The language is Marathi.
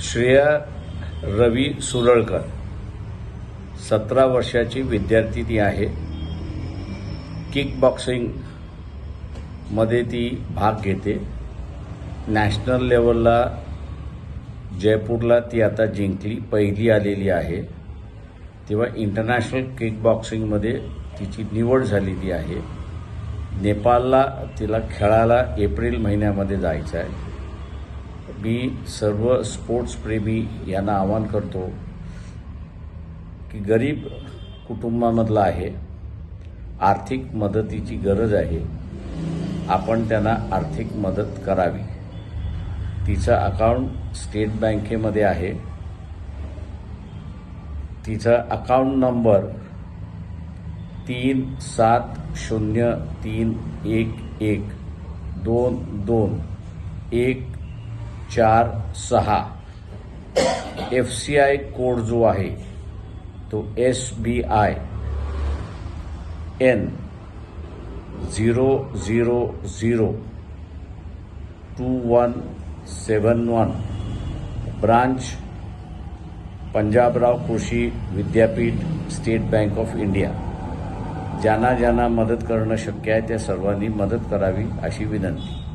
श्रेया रवी सुरळकर. सतरा वर्षाची विद्यार्थी ती आहे. किक बॉक्सिंगमध्ये ती भाग घेते. नॅशनल लेवलला जयपूरला ती आता जिंकली पहिली आलेली आहे. तेव्हा इंटरनॅशनल किक बॉक्सिंगमध्ये तिची निवड झालेली आहे. नेपाळला तिला खेळायला एप्रिल महिन्यामध्ये जायचं आहे. मी सर्व स्पोर्ट्सप्रेमी यांना आवाहन करतो की गरीब कुटुंबामधला आहे आर्थिक मदतीची गरज आहे आपण त्यांना आर्थिक मदत करावी. तिचं अकाउंट स्टेट बँकेमध्ये आहे. तिचा अकाउंट नंबर तीन सात शून्य तीन एक एक दोन दोन एक चार सहा. एफ सी आय कोड जो आहे तो S B I N zero zero zero two one seven one branch Panjabrao Krishi Vidyapeeth state bank of India. ज्यांना ज्यांना मदत करणं शक्य आहे त्या सर्वांनी मदत करावी अशी विनंती.